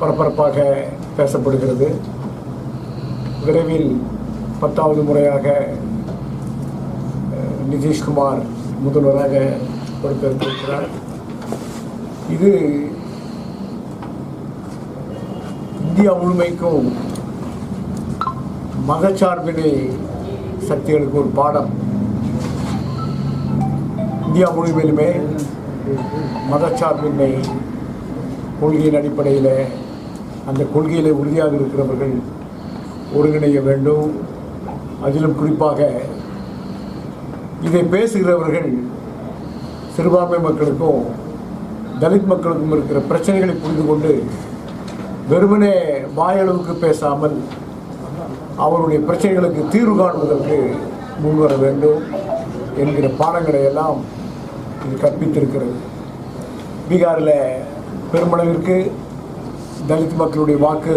பரபரப்பாக பேசப்படுகிறது. விரைவில் பத்தாவது முறையாக நிதிஷ்குமார் முதல்வராக பொறுப்பேற்றிருக்கிறார் இது இந்தியா முழுமைக்கும் மதச்சார்பினை சக்திகளுக்கு ஒரு பாடம். இந்தியா முழுமையிலுமே மதச்சார்பின்மை கொள்கையின் அடிப்படையில் அந்த கொள்கையில் உறுதியாக இருக்கிறவர்கள் ஒருங்கிணைய வேண்டும். அதிலும் குறிப்பாக இதை பேசுகிறவர்கள் சிறுபான்மை மக்களுக்கும் தலித் மக்களுக்கும் இருக்கிற பிரச்சனைகளை புரிந்து கொண்டு வெறுமனே வாயளவுக்கு பேசாமல் அவருடைய பிரச்சனைகளுக்கு தீர்வு காணுவதற்கு முன்வர வேண்டும் என்கிற பாடங்களை எல்லாம் இது கற்பித்திருக்கிறது. பீகாரில் பெருமளவிற்கு தலித் மக்களுடைய வாக்கு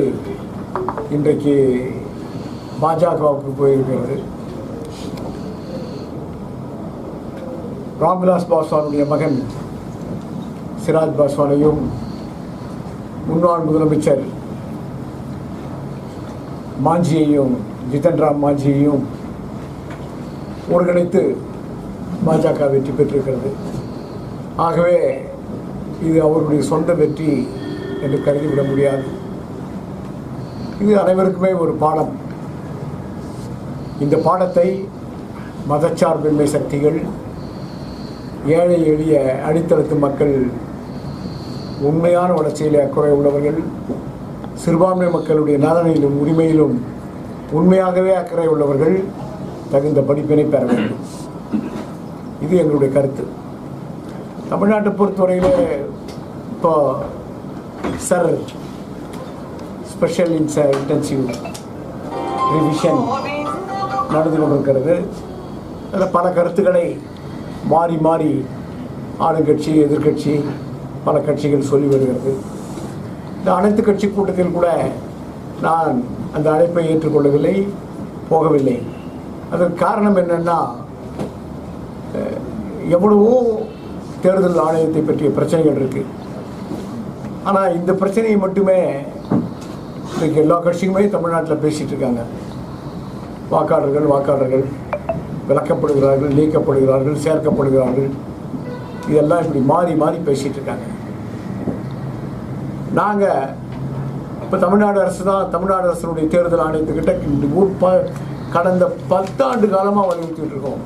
இன்றைக்கு பாஜகவுக்கு போயிருக்கிறது. ராம்விலாஸ் பாஸ்வானுடைய மகன் சிராஜ் பாஸ்வானையும் முன்னாள் முதலமைச்சர் மாஞ்சியையும் ஜிதன் ராம் மாஞ்சியையும் ஒருங்கிணைத்து பாஜக வெற்றி பெற்றிருக்கிறது. ஆகவே இது அவருடைய சொந்த வெற்றி என்று கருதிவிட முடியாது. இது அனைவருக்குமே ஒரு பாடம். இந்த பாடத்தை மதச்சார்பின்மை சக்திகள் ஏழை எளிய அடித்தளத்து மக்கள் உண்மையான வளர்ச்சியில் அக்குறை உள்ளவர்கள் சிறுபான்மை மக்களுடைய நலனிலும் உரிமையிலும் உண்மையாகவே அக்கறை உள்ளவர்கள் தகுந்த படிப்பினை பெற வேண்டும். இது எங்களுடைய கருத்து. தமிழ்நாட்டை பொறுத்தவரையில் இப்போ சர் ஸ்பெஷல் இன்ச இன்டென்சிவ் ரிவிஷன் நடந்து கொண்டிருக்கிறது. அதில் பல கருத்துக்களை மாறி மாறி ஆளுங்கட்சி எதிர்க்கட்சி பல கட்சிகள் சொல்லி வருகிறது. இந்த அனைத்து கட்சி கூட்டத்தில் கூட நான் அந்த அழைப்பை ஏற்றுக்கொள்ளவில்லை போகவில்லை. அதற்கு காரணம் என்னென்னா எவ்வளவோ தேர்தல் ஆணையத்தை பற்றிய பிரச்சனைகள் இருக்குது ஆனால் இந்த பிரச்சனையை மட்டுமே இன்றைக்கு எல்லா கட்சியுமே தமிழ்நாட்டில் பேசிகிட்டு இருக்காங்க. வாக்காளர்கள் வாக்காளர்கள் விளக்கப்படுகிறார்கள் நீக்கப்படுகிறார்கள் சேர்க்கப்படுகிறார்கள். இதெல்லாம் இப்படி மாறி மாறி பேசிகிட்டு இருக்காங்க. நாங்கள் இப்போ தமிழ்நாடு அரசு தான் தமிழ்நாடு அரசனுடைய தேர்தல் ஆணையத்துக்கிட்ட இந்த ஊர் கடந்த பத்தாண்டு காலமாக வலியுறுத்திட்டு இருக்கோம்.